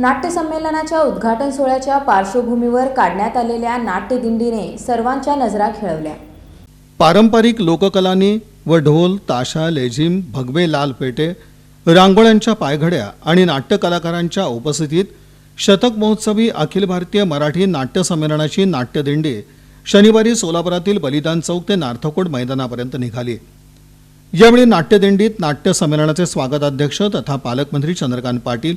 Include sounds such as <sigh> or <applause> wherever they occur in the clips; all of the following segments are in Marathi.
नाट्यसंमेलनाच्या उद्घाटन सोहळ्याच्या पार्श्वभूमीवर काढण्यात आलेल्या नाट्यदिंडीने सर्वांच्या नजरा खेळवल्या. पारंपरिक लोककलांनी व ढोल ताशा लेझिम भगवे लाल पेटे रांगोळ्यांच्या पायघड्या आणि नाट्यकलाकारांच्या उपस्थितीत शतक महोत्सवी अखिल भारतीय मराठी नाट्यसंमेलनाची नाट्यदिंडी शनिवारी सोलापुरातील बलिदान चौक ते नार्थकोट मैदानापर्यंत निघाली. यावेळी नाट्यदिंडीत नाट्यसंमेलनाचे स्वागताध्यक्ष तथा पालकमंत्री चंद्रकांत पाटील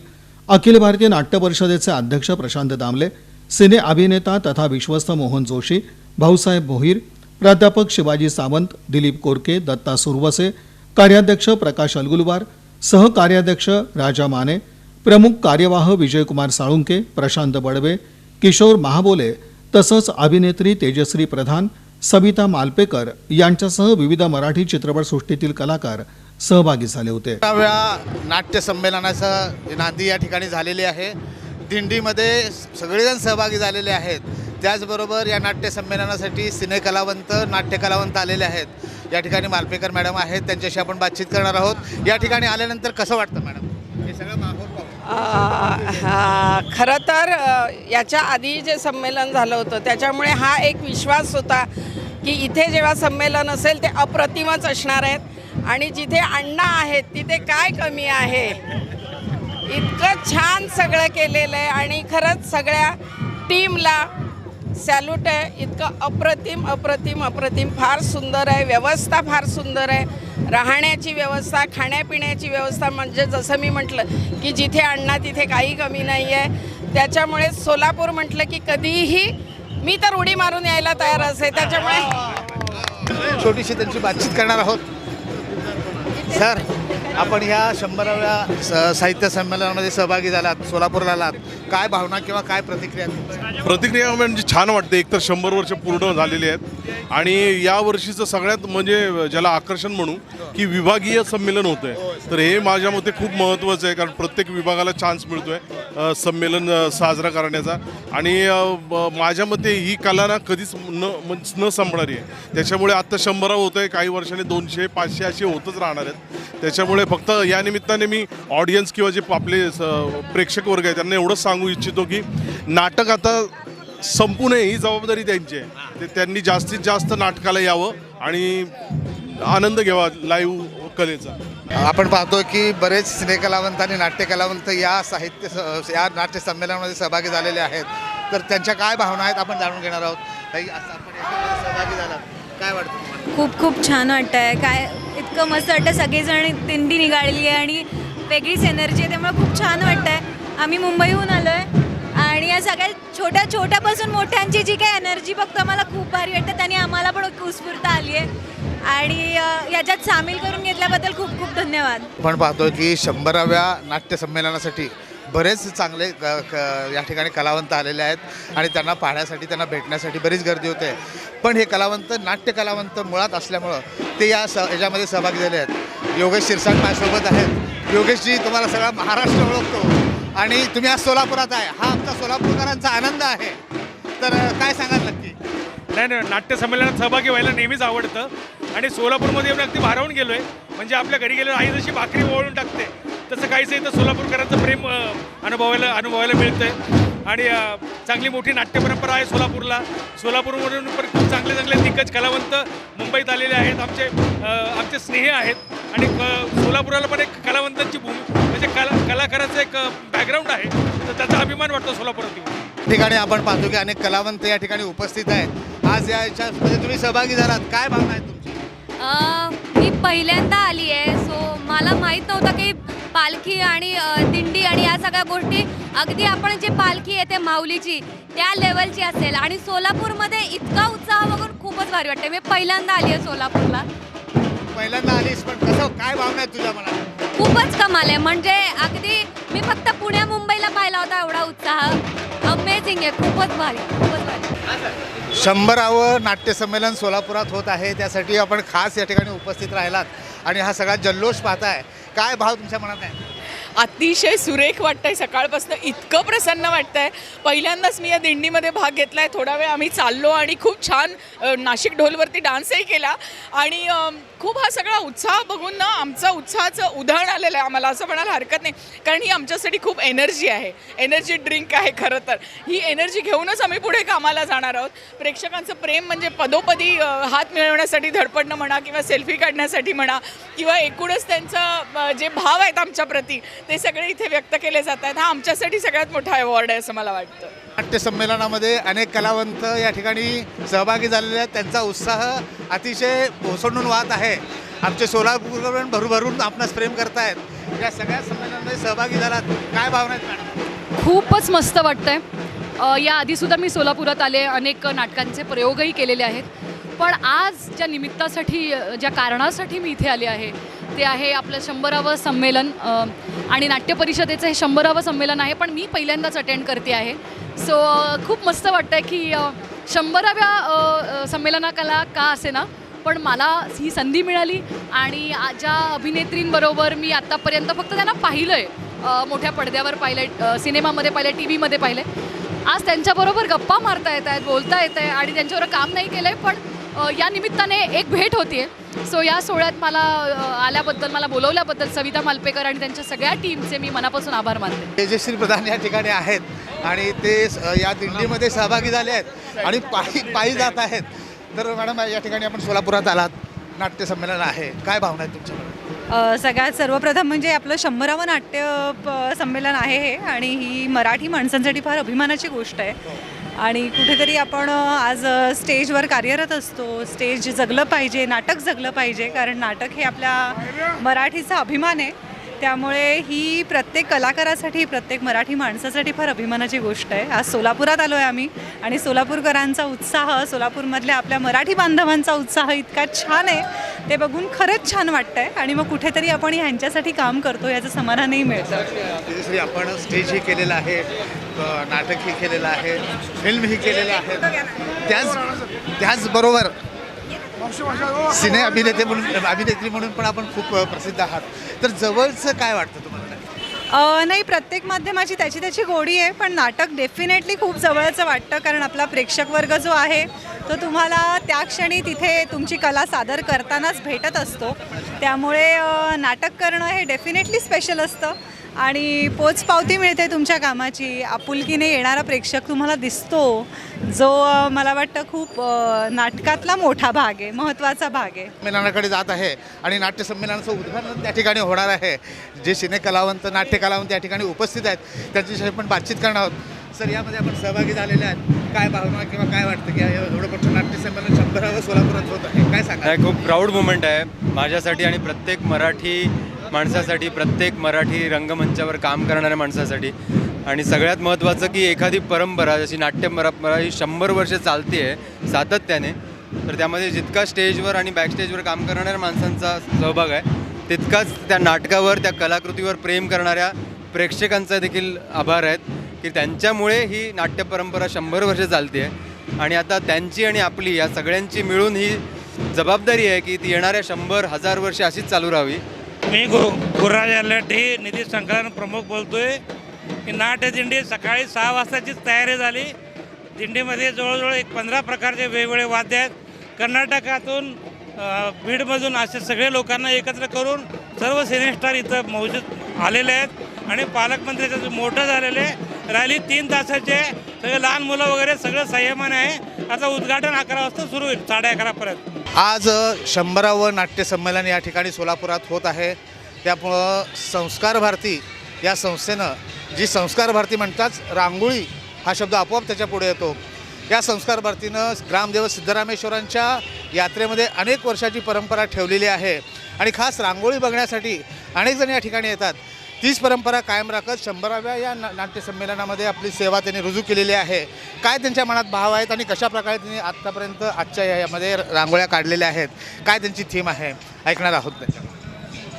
अखिल भारतीय नाट्य परिषदेचे अध्यक्ष प्रशांत दामले सिने अभिनेता तथा विश्वस्त मोहन जोशी भाऊसाहेब भोईर प्राध्यापक शिवाजी सावंत दिलीप कोरके दत्ता सुरवसे कार्याध्यक्ष प्रकाश अलगुलवार सहकार्याध्यक्ष राजा माने प्रमुख कार्यवाह विजयकुमार साळुंके प्रशांत बडवे किशोर महाबोले तसंच अभिनेत्री तेजश्री प्रधान सविता मालपेकर यांच्यासह विविध मराठी चित्रपटसृष्टीतील कलाकार सहभागी झाले होते. नाट्य संमेलनाचं नांदी या ठिकाणी झालेली आहे. दिंडीमध्ये सगळेजण सहभागी झालेले आहेत. त्याचबरोबर या नाट्य संमेलनासाठी सिनेकलावंत नाट्यकलावंत आलेले आहेत. या ठिकाणी मालपेकर मॅडम आहेत. त्यांच्याशी आपण बातचीत करणार आहोत. या ठिकाणी आल्यानंतर कसं वाटतं मॅडम? हे सगळं हा, खरं तर याच्या आधी जे संमेलन झालं होतं त्याच्यामुळे हा एक विश्वास होता. की इथे जेव्हा संमेलन असेल ते अप्रतिमच असणार आहेत. आणि जिथे अण्णा आहेत तिथे काय कमी आहे? इतकं छान सगळं केलेलं आहे आणि खरंच सगळ्या टीमला सॅल्यूट आहे. इतकं अप्रतिम अप्रतिम अप्रतिम. फार सुंदर आहे. व्यवस्था फार सुंदर आहे. राहण्याची व्यवस्था खाण्यापिण्याची व्यवस्था म्हणजे जसं मी म्हटलं की जिथे अण्णा तिथे काही कमी नाही आहे त्याच्यामुळे सोलापूर म्हटलं की कधीही मी तर उडी मारून यायला तयार असे त्याच्यामुळे छोटीशी त्यांची बातचीत करणार आहोत. सर आपण ह्या शंभराव्या स- साहित्य संमेलनामध्ये सहभागी झालात सोलापूरला आलात. काय भावना किंवा काय प्रतिक्रिया प्रतिक्रिया म्हणजे छान वाटते. एकतर शंभर वर्ष पूर्ण झालेली आहेत. आणि या वर्षीचं सगळ्यात म्हणजे ज्याला आकर्षण म्हणू की विभागीय संमेलन होतं आहे तर हे माझ्या मते खूप महत्त्वाचं आहे कारण प्रत्येक विभागाला चान्स मिळतो आहे संमेलन अ, साजरा करण्याचा. आणि अ, ब- माझ्या मते ही कला ना कधीच न म्हण- न संपणारी आहे. त्याच्यामुळे आत्ता शंभरावं होतं आहे काही वर्षाने दोनशे पाचशे असे होतच राहणार आहेत. त्याच्यामुळे फक्त या निमित्ताने मी ऑडियन्स किंवा जे आपले स- प्रेक्षक वर्ग आहे त्यांना एवढंच सांगू इच्छितो की नाटक आता संपू नये ही जबाबदारी त्यांची आहे. ते त्यांनी जास्तीत जास्त नाटकाला यावं आणि आनंद घ्यावा लाईव्ह कलेचा. आपण पाहतो की बरेच सिनेकलावंत आणि नाट्यकलावंत या साहित्य स- या नाट्य संमेलनामध्ये सहभागी झालेले आहेत. तर त्यांच्या काय भावना आहेत आपण जाणून घेणार आहोत. ताई, असं आपण याच्यामध्ये सहभागी झालात. काय वाटतं तुम्हाला? खूप खूप छान वाटतं आहे काय इतकं मस्त वाटतं सगळेजण दिंडी निघालेली आहे आणि वेगळीच एनर्जी आहे त्यामुळे खूप छान वाटतं आहे आम्ही मुंबईहून आलो आहे आणि या सगळ्या छोट्या छोट्यापासून मोठ्यांची जी काही एनर्जी बघतो आम्हाला खूप भारी वाटतं. त्यांनी आम्हाला पण उत्स्फूर्त आली आहे आणि याच्यात सामील करून घेतल्याबद्दल खूप खूप धन्यवाद. आपण पाहतोय की शंभराव्या नाट्यसंमेलनासाठी बरेच चांगले क- या ठिकाणी कलावंत आलेले आहेत. आणि त्यांना पाहण्यासाठी त्यांना भेटण्यासाठी बरीच गर्दी होते. पण हे कलावंत नाट्य कलावंत मुळात असल्यामुळं ते या स याच्यामध्ये सहभागी झाले आहेत. योगेश शिरसाट माझ्यासोबत आहेत. योगेशजी तुम्हाला सगळा महाराष्ट्र ओळखतो. आणि तुम्ही आज सोलापुरात आहे. हा आमचा सोलापूरकरांचा आनंद आहे. तर काय सांगाल नक्की? नाही नाही नाट्य संमेलनात सहभागी व्हायला नेहमीच आवडतं. आणि सोलापूरमध्ये येऊन अगदी भारावून गेलो आहे म्हणजे आपल्या घरी गेलो आई जशी भाकरी ओळून टाकते तसं काहीच इथं सोलापूरकरांचं प्रेम अनुभवायला अनुभवायला अनुभवायला आहे आणि चांगली मोठी नाट्य परंपरा आहे सोलापूरला. सोलापूरमधून पण खूप चांगले चांगले दिग्गज कलावंत मुंबईत आलेले आहेत. आमचे आमचे स्नेही आहेत. आणि क- सोलापुराला पण एक कलावंतांची भूमी म्हणजे कला कलाकाराचं एक बॅकग्राऊंड आहे. तर त्याचा अभिमान वाटतो सोलापुरात येऊन ठिकाणी आपण पाहतो की अनेक कलावंत या ठिकाणी उपस्थित आहेत. आज या याच्यामध्ये तुम्ही सहभागी झालात. काय भावना आहे तुमची? अ, मी पहिल्यांदा आली आहे. सो मला माहीत नव्हतं की पालखी आणि दिंडी आणि या सगळ्या गोष्टी अगदी आपण जे पालखी येते माऊलीची त्या लेवलची असेल. आणि सोलापूरमध्ये इतका उत्साह बघून खूपच भारी वाटते मी पहिल्यांदा आली आहे सोलापूरला. पहिल्यांदा आलीस पण कसं काय भावना आहे तुझ्या मनात? खूपच कमाल आहे. म्हणजे अगदी मी फक्त पुण्या मुंबईला पाहिला होता एवढा उत्साह. अमेझिंग आहे. खूपच भारी खूपच भारी. शंभरावं नाट्यसंमेलन सोलापुरात होत आहे. त्यासाठी आपण खास या ठिकाणी उपस्थित राहिलात. आणि हा सगळा जल्लोष पाहताय. काय भाव तुमच्या मनात आहे? अतिशय सुरेख वाटतंय. सकाळपासून इतकं प्रसन्न वाटतंय. पहिल्यांदाच मी या दिंडीमध्ये भाग घेतला आहे थोडा वेळ आम्ही चाललो आणि खूप छान अ, नाशिक ढोलवरती डान्सही केला. आणि खूप हा सगळा उत्साह बघून ना आमचा उत्साहाचं उदाहरण आलेलं आहे आम्हाला. असं म्हणायला हरकत नाही. कारण ही आमच्यासाठी खूप एनर्जी आहे. एनर्जी ड्रिंक आहे खरं तर. ही एनर्जी घेऊनच आम्ही पुढे कामाला जाणार आहोत. प्रेक्षकांचं प्रेम म्हणजे पदोपदी हात मिळवण्यासाठी धडपडणं म्हणा किंवा सेल्फी काढण्यासाठी म्हणा किंवा एकूणच त्यांचं जे भाव आहेत आमच्याप्रती ते सगळे इथे व्यक्त केले जात आहेत हा आमच्यासाठी सगळ्यात मोठा अवॉर्ड आहे असं मला वाटतं. नाट्यसंमेलनामध्ये अनेक कलावंत या ठिकाणी सहभागी झालेले आहेत. त्यांचा उत्साह अतिशय ओसंडून वाहत आहे. आमचे सोलापूरकडून भरभरून आपणास प्रेम करतायत. या सगळ्या संमेलनामध्ये सहभागी झालात. काय भावना आहेत मॅडम? खूपच मस्त वाटतंय. या आधीसुद्धा मी सोलापुरात आले अनेक नाटकांचे प्रयोगही केलेले आहेत. पण आज ज्या निमित्तासाठी ज्या कारणासाठी मी इथे आले आहे ते आहे आपलं शंभरावं संमेलन. आणि नाट्य परिषदेचं हे शंभरावं संमेलन आहे पण मी पहिल्यांदाच अटेंड करते आहे. सो खूप मस्त वाटतं आहे की शंभराव्या संमेलनाकला का असे ना पण मला ही संधी मिळाली आणि ज्या अभिनेत्रींबरोबर मी आत्तापर्यंत फक्त त्यांना पाहिलं आहे मोठ्या पडद्यावर पाहिलं आहे सिनेमामध्ये पाहिलं आहे टी व्हीमध्ये पाहिलं आहे आज त्यांच्याबरोबर गप्पा मारता येत आहेत बोलता येत आहे आणि त्यांच्यावर काम नाही केलं आहे पण या निमित्ताने एक भेट होती आहे सो या सोहळ्यात मला आल्याबद्दल मला बोलवल्याबद्दल सविता मालपेकर आणि त्यांच्या सगळ्या टीमचे मी मनापासून आभार मानते. तेजश्री प्रधान या ठिकाणी आहेत आणि ते या दिंडीमध्ये सहभागी झाले आहेत आणि पायी पायी जात आहेत. तर मॅडम या ठिकाणी आपण सोलापुरात आलात. नाट्य संमेलन आहे. काय भावना आहेत तुमच्याकडे? अ, सगळ्यात सर्वप्रथम म्हणजे आपलं शंभरावं नाट्य प- संमेलन आहे हे आणि ही मराठी माणसांसाठी फार अभिमानाची गोष्ट आहे. आणि कुठेतरी आपण आज स्टेजवर कार्यरत असतो. स्टेज जगलं पाहिजे नाटक जगलं पाहिजे. कारण नाटक हे आपल्या मराठीचा अभिमान आहे. त्यामुळे ही प्रत्येक कलाकारासाठी प्रत्येक मराठी माणसासाठी फार अभिमानाची गोष्ट आहे. आज सोलापुरात आलो आहे आम्ही आणि सोलापूरकरांचा उत्साह सोलापूरमधल्या आपल्या मराठी बांधवांचा उत्साह इतका छान आहे. ते बघून खरंच छान वाटतं आहे आणि मग कुठेतरी आपण ह्यांच्यासाठी काम करतो याचं समाधानही मिळतं. आपण स्टेजही केलेलं आहे नाटकही केलेलं आहे फिल्मही केलेलं आहे. त्याच त्याचबरोबर सिने अभिनेते म्हणून अभिनेत्री म्हणून पण आपण खूप प्रसिद्ध आहात. तर जवळचं काय वाटतं तुम्हाला? नाही प्रत्येक माध्यमाची त्याची त्याची गोडी आहे पण नाटक डेफिनेटली खूप जवळचं वाटतं कारण आपला प्रेक्षक वर्ग जो आहे तो तुम्हाला त्या क्षणी तिथे तुमची कला सादर करतानाच भेटत असतो. त्यामुळे नाटक करणं हे डेफिनेटली स्पेशल असतं. आणि पोचपावती मिळते तुमच्या कामाची. आपुलकीने येणारा प्रेक्षक तुम्हाला दिसतो. जो मला वाटतं खूप नाटकातला मोठा भाग आहे महत्त्वाचा भाग आहे. संमेलनाकडे जात आहे आणि नाट्य संमेलनाचं उद्घाटन त्या ठिकाणी होणार आहे. जे सिने कलावंत नाट्य कलावंत या ठिकाणी उपस्थित आहेत त्यांच्याशी आपण बातचीत करणार आहोत. सर यामध्ये आपण सहभागी झालेले आहेत. काय भावना किंवा काय वाटतं की एवढं मोठं नाट्य संमेलन शंभरावं सोलापुरात होत आहे? काय सांगा खूप प्राऊड मुमेंट आहे. माझ्यासाठी आणि प्रत्येक मराठी माणसासाठी प्रत्येक मराठी रंगमंचावर काम करणाऱ्या माणसासाठी. आणि सगळ्यात महत्त्वाचं की एखादी परंपरा जशी नाट्य परंपरा ही शंभर वर्ष चालते आहे सातत्याने तर त्यामध्ये जितका स्टेजवर आणि बॅकस्टेजवर काम करणाऱ्या माणसांचा सहभाग आहे तितकाच त्या नाटकावर त्या कलाकृतीवर प्रेम करणाऱ्या प्रेक्षकांचा देखील आभार आहेत की त्यांच्यामुळे ही नाट्य परंपरा शंभर वर्ष चालते आहे आणि आता त्यांची आणि आपली या सगळ्यांची मिळून ही जबाबदारी आहे की ती येणाऱ्या शंभर हजार वर्षे अशीच चालू राहावी. मी गुरु गुरुराज निधी संकलन प्रमुख बोलतोय. की नाट्य दिंडी सकाळी सहा वाजताचीच तयारी झाली. दिंडीमध्ये जवळजवळ एक पंधरा प्रकारचे वेगवेगळे वाद्य आहेत. कर्नाटकातून बीडमधून असे सगळे लोकांना एकत्र करून सर्व सिनेस्टार इथं मौजूद आलेले आहेत. आणि पालकमंत्र्याचं मोठं झालेलं आहे रॅली तीन तासाचे सगळे लहान मुलं वगैरे सगळं संयमाने आहे. आता उद्घाटन अकरा वाजता सुरू होईल साडे अकरापर्यंत. आज शंभरावं नाट्यसंमेलन या ठिकाणी सोलापुरात होत आहे. त्यामुळं संस्कार भारती या संस्थेनं जी संस्कार भारती म्हणताच रांगोळी हा शब्द आपोआप त्याच्या पुढे येतो. या संस्कार भारतीनं ग्रामदेव सिद्धरामेश्वरांच्या यात्रेमध्ये अनेक वर्षाची परंपरा ठेवलेली आहे. आणि खास रांगोळी बघण्यासाठी अनेक जण या ठिकाणी येतात. तीच परंपरा कायम राखत शंभराव्या या ना आपली सेवा त्यांनी रुजू केलेली आहे. काय त्यांच्या मनात भाव आहेत आणि कशाप्रकारे त्यांनी आत्तापर्यंत आजच्या यामध्ये रांगोळ्या काढलेल्या आहेत? काय त्यांची थीम आहे? ऐकणार आहोत त्याच्या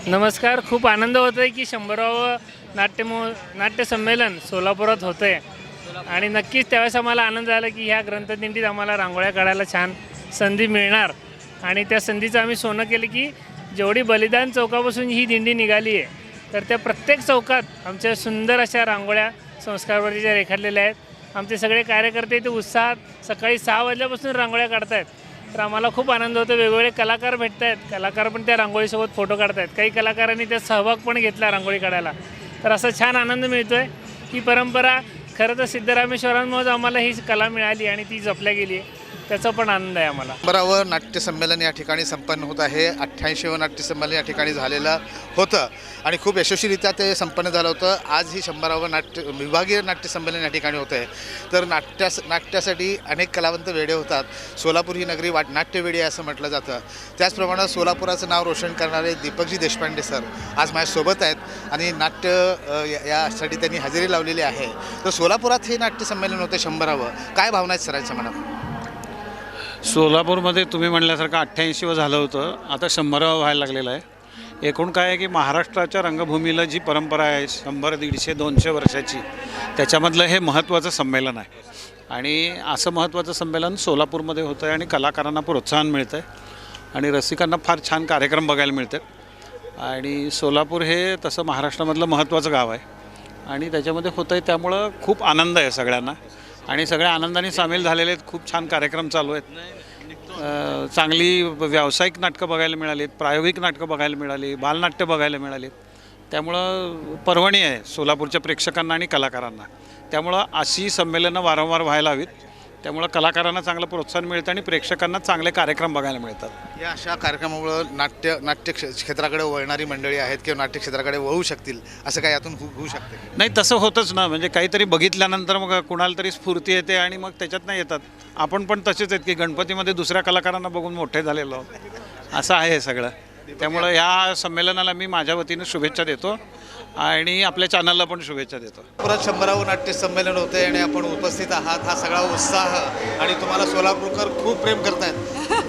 नमस्कार. खूप आनंद होतो आहे की शंभरावं नाट्यमो नाट्यसंमेलन सोलापुरात होतं आहे आणि नक्कीच त्यावेळेस आम्हाला आनंद झाला की ह्या ग्रंथदिंडीत आम्हाला रांगोळ्या काढायला छान संधी मिळणार. आणि त्या संधीचं आम्ही सोनं केलं की जेवढी बलिदान चौकापासून ही दिंडी निघाली आहे तर त्या प्रत्येक चौकात आमच्या सुंदर अशा रांगोळ्या संस्कारवरतीच्या रेखाटलेल्या आहेत. आमचे सगळे कार्यकर्ते इथे उत्साहात सकाळी सहा वाजल्यापासून रांगोळ्या काढतायत. तर आम्हाला खूप आनंद होतो. वेगवेगळे कलाकार भेटत आहेत कलाकार पण त्या रांगोळीसोबत फोटो काढतायत. काही कलाकारांनी त्यात सहभाग पण घेतला रांगोळी काढायला. तर असा छान आनंद मिळतो आहे ही परंपरा खरं तर सिद्धरामेश्वरांमुळेच आम्हाला ही कला मिळाली आणि ती जपल्या गेली आहे. त्याचा पण आनंद आहे आम्हाला. बरावर नाट्य संमेलन या ठिकाणी संपन्न होत आहे. अठ्ठ्याऐंशीवं नाट्य संमेलन या ठिकाणी झालेलं होतं. आणि खूप यशस्वीरित्या ते संपन्न झालं होतं. आज ही शंभरावं नाट्य विभागीय नाट्य संमेलन या ठिकाणी होतं आहे तर नाट्यास नाट्यासाठी अनेक कलावंत वेडे होतात. सोलापूर ही नगरी वाट नाट्यवेडी आहे असं म्हटलं जातं. त्याचप्रमाणे सोलापुराचं नाव रोशन करणारे दीपकजी देशपांडे सर आज माझ्यासोबत आहेत आणि नाट्य या- यासाठी त्यांनी हजेरी लावलेली आहे. तर सोलापुरात हे नाट्य संमेलन होतं शंभरावं. काय भावना आहेत सरांच्या मनात? सोलापूरमध्ये तुम्ही म्हणल्यासारखं अठ्ठ्याऐंशीवं झालं होतं. आता शंभरावं व्हायला लागलेलं आहे. एकूण काय आहे की महाराष्ट्राच्या रंगभूमीला जी परंपरा आहे शंभर दीडशे दोनशे वर्षाची त्याच्यामधलं हे महत्त्वाचं संमेलन आहे. आणि असं महत्त्वाचं संमेलन सोलापूरमध्ये होतं आहे आणि कलाकारांना प्रोत्साहन मिळतं आहे आणि रसिकांना फार छान कार्यक्रम बघायला मिळतात. आणि सोलापूर हे तसं महाराष्ट्रामधलं महत्त्वाचं गाव आहे. आणि त्याच्यामध्ये होतं आहे त्यामुळं खूप आनंद आहे सगळ्यांना. आणि सगळ्या आनंदाने सामील झालेले आहेत. खूप छान कार्यक्रम चालू आहेत. चांगली व्यावसायिक नाटकं बघायला मिळालीत प्रायोगिक नाटकं बघायला मिळाली बालनाट्य बघायला मिळालीत. त्यामुळं पर्वणी आहे सोलापूरच्या प्रेक्षकांना आणि कलाकारांना. त्यामुळं अशी संमेलनं वारंवार व्हायला हवीत. त्यामुळं कलाकारांना चांगलं प्रोत्साहन मिळतं आणि प्रेक्षकांना चांगले कार्यक्रम बघायला मिळतात. या अशा कार्यक्रमामुळं नाट्य नाट्य क्षे- क्षेत्राकडे वळणारी मंडळी आहेत किंवा नाट्य क्षेत्राकडे वळू शकतील असं काय यातून होऊ होऊ शकते नाही तसं होतंच ना. म्हणजे काहीतरी बघितल्यानंतर मग कुणाला तरी स्फूर्ती येते आणि मग त्याच्यात नाही येतात. आपण पण तसेच आहेत की गणपतीमध्ये दुसऱ्या कलाकारांना बघून मोठे झालेलो. असं आहे हे सगळं. त्यामुळं ह्या संमेलनाला मी माझ्या वतीनं शुभेच्छा देतो. आणि आपल्या चॅनलला पण शुभेच्छा देतो. परत शंभरावं नाट्य संमेलन होते आणि आपण उपस्थित आहात. हा सगळा उत्साह आणि तुम्हाला सोलापूरकर खूप प्रेम करतायत.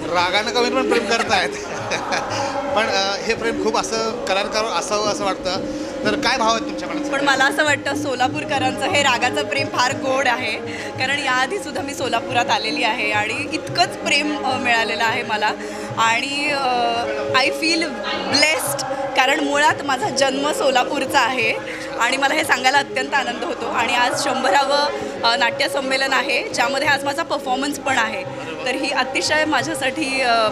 रागानं कमी पण प्रेम करतायत. <laughs> पण हे प्रेम खूप असं कलाकार असावं असं वाटतं. तर काय भाव आहेत तुमच्या मनात? पण मला असं वाटतं सोलापूरकरांचं हे रागाचं प्रेम फार गोड आहे. कारण याआधी सुद्धा मी सोलापुरात आलेली आहे आणि इतकंच प्रेम मिळालेलं आहे मला. आणि आय फील ब्लेस्ड कारण मुळात माझा जन्म सोलापूरचा आहे आणि मला हे सांगायला अत्यंत आनंद होतो. आणि आज शंभरावं नाट्यसंमेलन आहे ज्यामध्ये आज माझा परफॉर्मन्स पण आहे. तर ही अतिशय माझ्यासाठी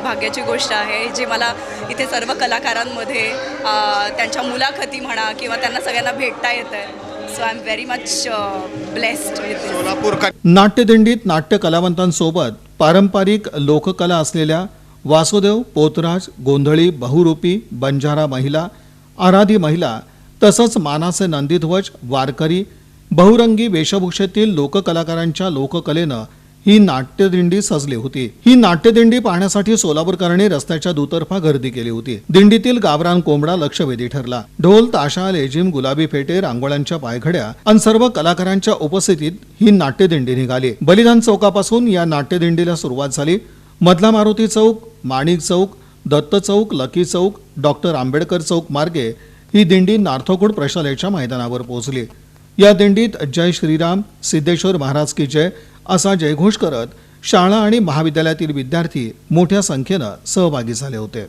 भाग्याची गोष्ट आहे जी मला इथे सर्व कलाकारांमध्ये त्यांच्या मुलाखती म्हणा किंवा त्यांना सगळ्यांना भेटता येतं आहे so I am very much blessed Solapur नाट्यदिंडीत नाट्य कलावंतांसोबत पारंपरिक लोककला असलेल्या वासुदेव पोतराज गोंधळी बहुरूपी बंजारा महिला आराधी महिला तसंच मानाचे नंदीध्वज वारकरी बहुरंगी वेशभूषेतील लोककलाकारांच्या लोककलेनं ही नाट्यदिंडी सजली होती. ही नाट्यदिंडी पाहण्यासाठी सोलापूरकरांनी रस्त्याच्या दुतर्फा गर्दी केली होती. दिंडीतील गावरान कोंबडा लक्षवेधी ठरला. ढोल ताशा लेझिम गुलाबी फेटे रांगोळ्यांच्या पायघड्या आणि सर्व कलाकारांच्या उपस्थितीत ही नाट्यदिंडी निघाली. बलिदान चौकापासून या नाट्यदिंडीला सुरुवात झाली. मधला मारुती चौक माणिक चौक दत्त चौक लकी चौक डॉक्टर आंबेडकर चौक मार्गे ही दिंडी नार्थोकुड प्रशालेच्या मैदानावर पोहोचली. या दिंडीत जय श्रीराम सिद्धेश्वर महाराज की जय असा जयघोष करत शाळा आणि महाविद्यालयातील विद्यार्थी मोठ्या संख्येनं सहभागी झाले होते.